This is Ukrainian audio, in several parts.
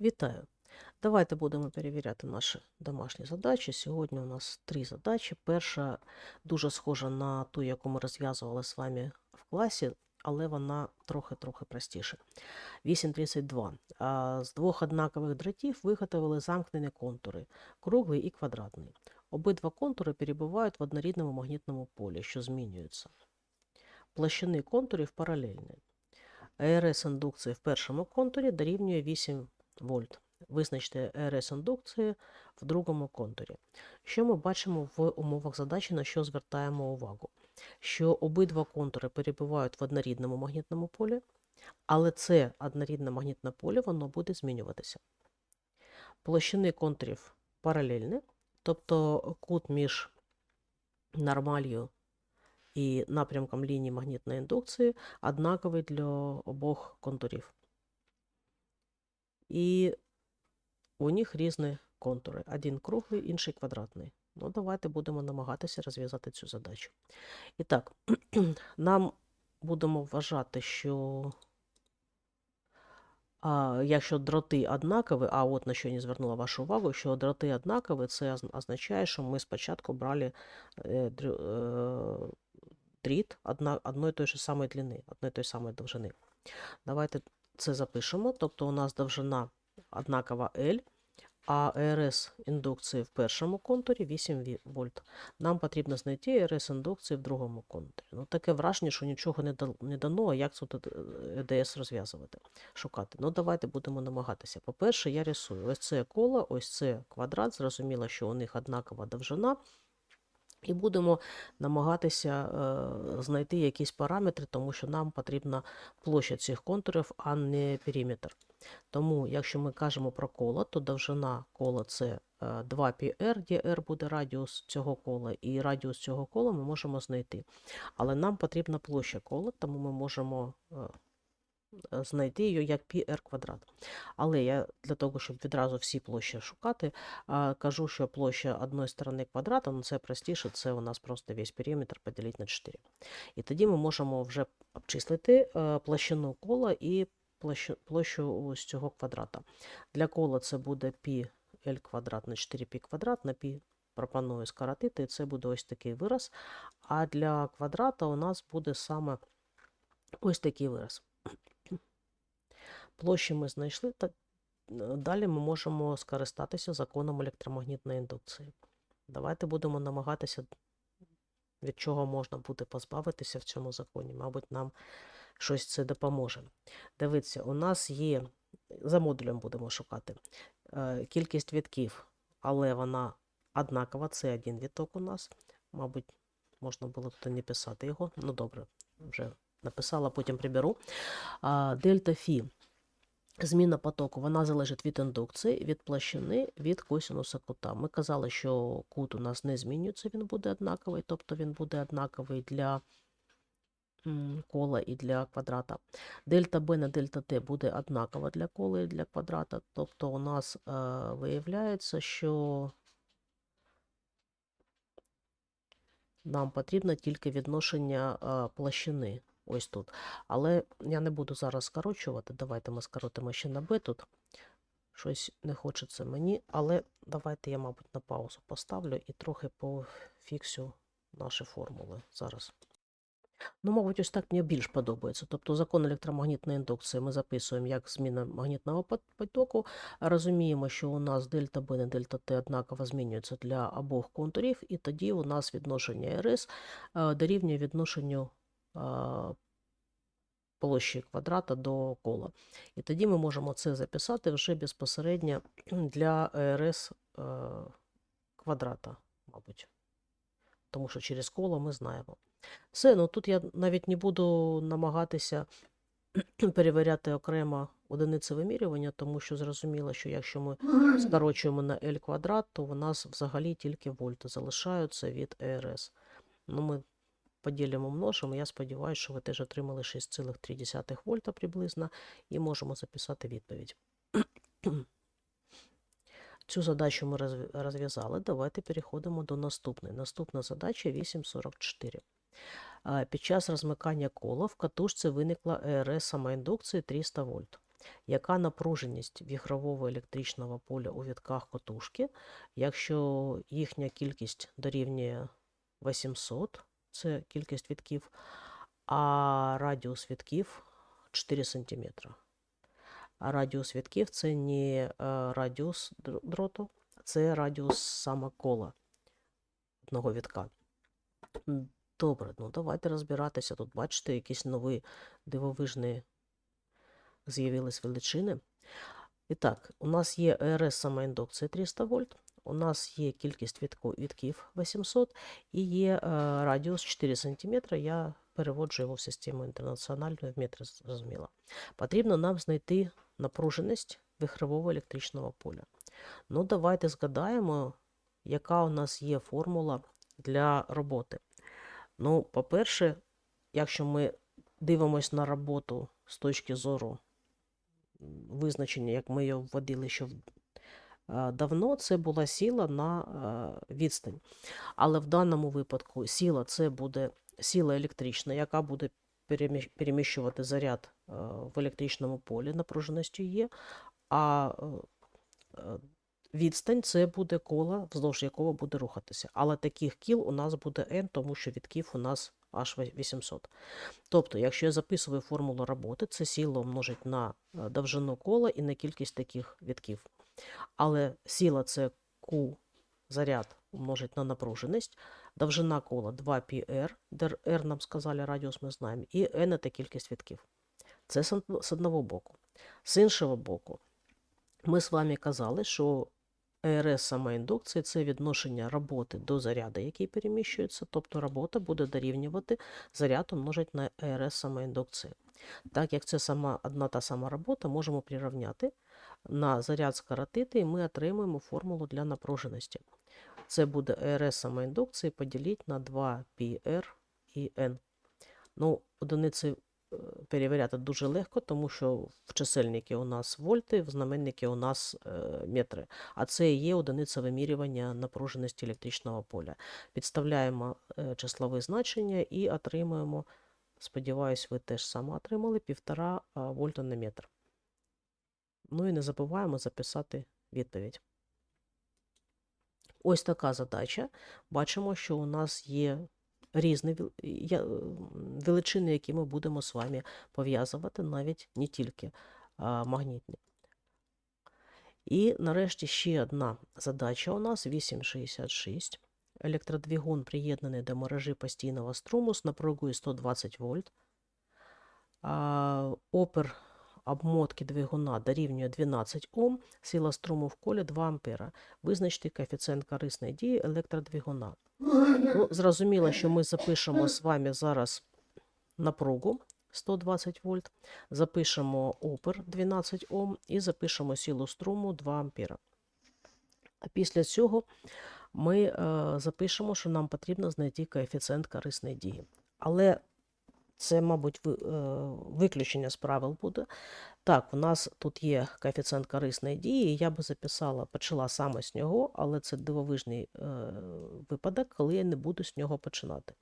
Вітаю! Давайте будемо перевіряти наші домашні задачі. Сьогодні у нас три задачі. Перша дуже схожа на ту, яку ми розв'язували з вами в класі, але вона трохи-трохи простіша. 8.32. З двох однакових дротів виготовили замкнені контури круглий і квадратний. Обидва контури перебувають в однорідному магнітному полі, що змінюється. Площини контурів паралельні. РС індукції в першому контурі дорівнює 8 вольт. Визначте РС індукції в другому контурі. Що ми бачимо в умовах задачі, на що звертаємо увагу? Що обидва контури перебувають в однорідному магнітному полі, але це однорідне магнітне поле воно буде змінюватися. Площини контурів паралельні, тобто кут між нормалью і напрямком лінії магнітної індукції однаковий для обох контурів. І у них різні контури. Один круглий, інший квадратний. Ну, давайте будемо намагатися розв'язати цю задачу. І так, нам будемо вважати, що а, якщо дроти однакові, а от на що я не звернула вашу увагу, що дроти однакові, це означає, що ми спочатку брали е, е, дріт одної той же самої длини, одної той самої довжини. Давайте це запишемо. Тобто у нас довжина однакова L, а РС індукції в першому контурі 8 вольт. Нам потрібно знайти РС індукції в другому контурі. Ну, таке враження, що нічого не, дано, а як тут ЕДС розв'язувати, шукати. Ну, давайте будемо намагатися. По-перше, я рисую. Ось це коло, ось це квадрат. Зрозуміло, що у них однакова довжина. І будемо намагатися е, знайти якісь параметри, тому що нам потрібна площа цих контурів, а не периметр. Тому, якщо ми кажемо про коло, то довжина кола це е, 2πr, де r буде радіус цього кола, і радіус цього кола ми можемо знайти. Але нам потрібна площа кола, тому ми можемо е, знайти її як πr квадрат. Але я для того, щоб відразу всі площі шукати, а, кажу, що площа одної сторони квадрата, ну це простіше, це у нас просто весь периметр поділити на 4. І тоді ми можемо вже обчислити е, площину кола і площу, площу ось цього квадрата. Для кола це буде π L квадрат на 4π квадрат, на π пропоную скоротити, і це буде ось такий вираз. А для квадрата у нас буде саме ось такий вираз. Площі ми знайшли, та Е, Далі ми можемо скористатися законом електромагнітної індукції. Давайте будемо намагатися, від чого можна буде позбавитися в цьому законі. Мабуть, нам щось це допоможе. Дивіться, у нас є, за модулем будемо шукати, е, кількість вітків, але вона однакова, це один віток у нас. Мабуть, можна було тут не писати його. Ну добре, вже написала, потім приберу. Дельта Фі. Зміна потоку вона залежить від індукції, від площини, від косинуса кута. Ми казали, що кут у нас не змінюється, він буде однаковий, тобто він буде однаковий для кола і для квадрата. Дельта Б на дельта Т буде однакова для кола і для квадрата. Тобто у нас е, виявляється, що нам потрібно тільки відношення е, площини. Ось тут. Але я не буду зараз скорочувати. Давайте ми скоротимо ще на b тут. Щось не хочеться мені, але давайте я, мабуть, на паузу поставлю і трохи пофіксю наші формули зараз. Ну, мабуть, ось так мені більш подобається. Тобто закон електромагнітної індукції ми записуємо як зміна магнітного потоку. Розуміємо, що у нас дельта Б і дельта Т однаково змінюються для обох контурів, і тоді у нас відношення РС е, дорівнює відношенню площі квадрата до кола. І тоді ми можемо це записати вже безпосередньо для РС квадрата, мабуть. Тому що через коло ми знаємо. Все, ну тут я навіть не буду намагатися перевіряти окремо одиниці вимірювання, тому що зрозуміло, що якщо ми скорочуємо на L квадрат, то у нас взагалі тільки вольти залишаються від РС. Ну, ми поділимо множимо. Я сподіваюся, що ви теж отримали 6,3 вольта приблизно і можемо записати відповідь. Цю задачу ми розв'язали. Давайте переходимо до наступної. Наступна задача 8.44. Під час розмикання кола в катушці виникла ЕРС самоіндукції 300 вольт. яка напруженість віхрового електричного поля у вітках котушки, якщо їхня кількість дорівнює 800, це кількість вітків, а радіус вітків 4 см. А радіус вітків це не е, радіус дроту, це радіус саме кола одного вітка. Добре, ну давайте розбиратися. Тут бачите, якісь нові дивовижні з'явились величини. І так, у нас є РС самоіндукція 300 вольт, у нас є кількість вітку- вітків 800 і є е, радіус 4 см. Я переводжу його в систему інтернаціональну в метри, зрозуміло. Потрібно нам знайти напруженість вихрового електричного поля. Ну, давайте згадаємо, яка у нас є формула для роботи. Ну, по-перше, якщо ми дивимося на роботу з точки зору визначення, як ми його вводили ще в- давно, це була сила на відстань. Але в даному випадку сила це буде сила електрична, яка буде переміщувати заряд в електричному полі, напруженості є, а відстань це буде коло, вздовж якого буде рухатися. Але таких кіл у нас буде n, тому що відків у нас аж 800. Тобто, якщо я записую формулу роботи, це сила умножить на довжину кола і на кількість таких відків. Але сила це Q заряд умножить на напруженість, довжина кола 2πr, де r нам сказали, радіус ми знаємо, і n це кількість відків. Це з одного боку. З іншого боку, ми з вами казали, що ЕРС самоіндукції це відношення роботи до заряду, який переміщується, тобто робота буде дорівнювати заряд умножить на ЕРС самоіндукції. Так як це сама одна та сама робота, можемо прирівняти на заряд скоротити, і ми отримуємо формулу для напруженості. Це буде ЕРС самоіндукції поділити на 2πr і n. Ну, одиниці е, перевіряти дуже легко, тому що в чисельники у нас вольти, в знаменники у нас е, метри. А це є одиниця вимірювання напруженості електричного поля. Підставляємо е, числові значення і отримуємо, сподіваюсь, ви теж саме отримали 1,5 вольта на метр. Ну і не забуваємо записати відповідь. Ось така задача. Бачимо, що у нас є різні величини, які ми будемо з вами пов'язувати, навіть не тільки магнітні. І нарешті ще одна задача у нас 866. Електродвигун приєднаний до мережі постійного струму з напругою 120 вольт. А, Опір обмотки двигуна дорівнює 12 Ом, сила струму в колі 2 ампера. Визначте коефіцієнт корисної дії електродвигуна. Ну, зрозуміло, що ми запишемо з вами зараз напругу 120 вольт, запишемо опір 12 Ом і запишемо силу струму 2 ампера. А після цього ми е, запишемо, що нам потрібно знайти коефіцієнт корисної дії. Але це, мабуть, е, виключення з правил буде. Так, у нас тут є коефіцієнт корисної дії, я би записала, почала саме з нього, але це дивовижний е, випадок, коли я не буду з нього починати.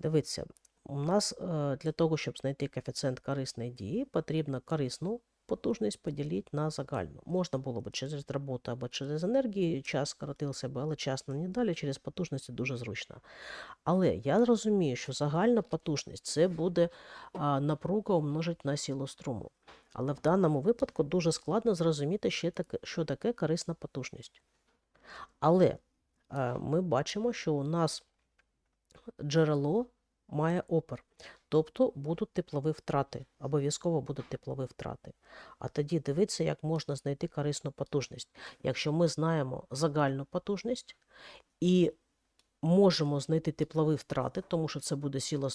Дивіться, у нас е, для того, щоб знайти коефіцієнт корисної дії, потрібно корисну потужність поділити на загальну. Можна було б через роботу або через енергію, час скоротився б, але час не далі, через потужності дуже зручно. Але я розумію, що загальна потужність це буде напруга умножить на силу струму. Але в даному випадку дуже складно зрозуміти, ще таке, що таке корисна потужність. Але ми бачимо, що у нас джерело має опір, тобто будуть теплові втрати, обов'язково будуть теплові втрати. А тоді дивіться, як можна знайти корисну потужність. Якщо ми знаємо загальну потужність і можемо знайти теплові втрати, тому що це буде сила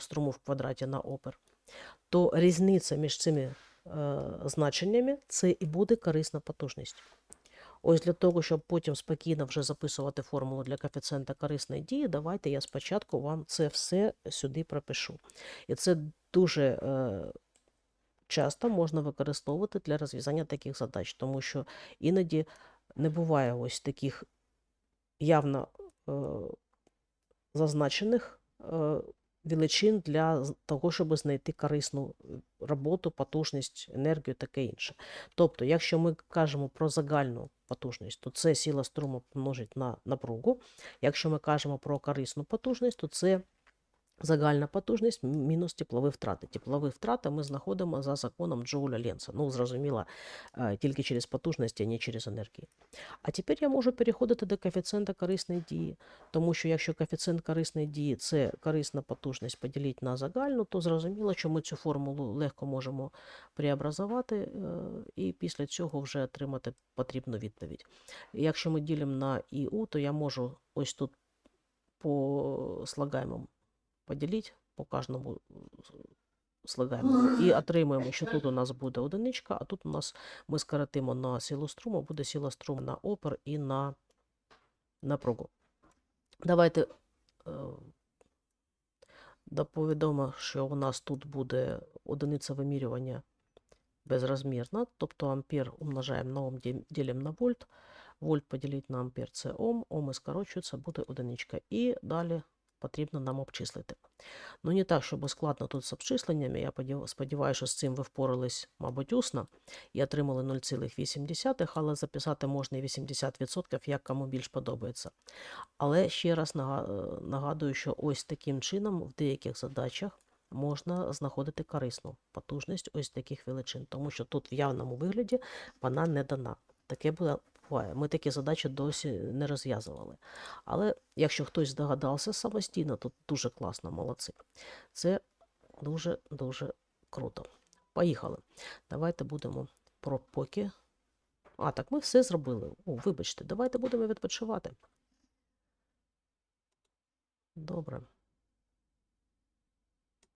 струму в квадраті на опір, то різниця між цими е, значеннями це і буде корисна потужність. Ось для того, щоб потім спокійно вже записувати формулу для коефіцієнта корисної дії, давайте я спочатку вам це все сюди пропишу. І це дуже е, часто можна використовувати для розв'язання таких задач, тому що іноді не буває ось таких явно е, зазначених е, величин для того, щоб знайти корисну е, роботу, потужність, енергію, таке інше. Тобто, якщо ми кажемо про загальну потужність, то це сила струму помножить на напругу. Якщо ми кажемо про корисну потужність, то це загальна потужність мінус теплові втрати. Теплові втрати ми знаходимо за законом Джоуля Ленца. Ну, зрозуміло, е, тільки через потужність, а не через енергію. А тепер я можу переходити до коефіцієнта корисної дії, тому що якщо коефіцієнт корисної дії це корисна потужність поділити на загальну, то зрозуміло, що ми цю формулу легко можемо преобразувати е, і після цього вже отримати потрібну відповідь. Якщо ми ділимо на ІУ, то я можу ось тут по слагаемому поділити по кожному слагаемому. І отримуємо, що тут у нас буде одиничка, а тут у нас ми скоротимо на силу струму, буде сила струму на опер і на напругу. Давайте е, доповідомо, що у нас тут буде одиниця вимірювання безрозмірна, тобто ампер умножаємо на ом, ділимо на вольт, вольт поділити на ампер це ом, оми скорочуються, буде одиничка. І далі потрібно нам обчислити. Ну, не так, щоб складно тут з обчисленнями. Я сподіваюся, що з цим ви впорались, мабуть, усно і отримали 0,8, але записати можна і 80%, як кому більш подобається. Але ще раз нагадую, що ось таким чином в деяких задачах можна знаходити корисну потужність ось таких величин, тому що тут в явному вигляді вона не дана. Таке буває. Буває. Ми такі задачі досі не розв'язували. Але якщо хтось здогадався самостійно, то дуже класно, молодці. Це дуже-дуже круто. Поїхали. Давайте будемо про поки. А, так ми все зробили. О, вибачте, давайте будемо відпочивати. Добре.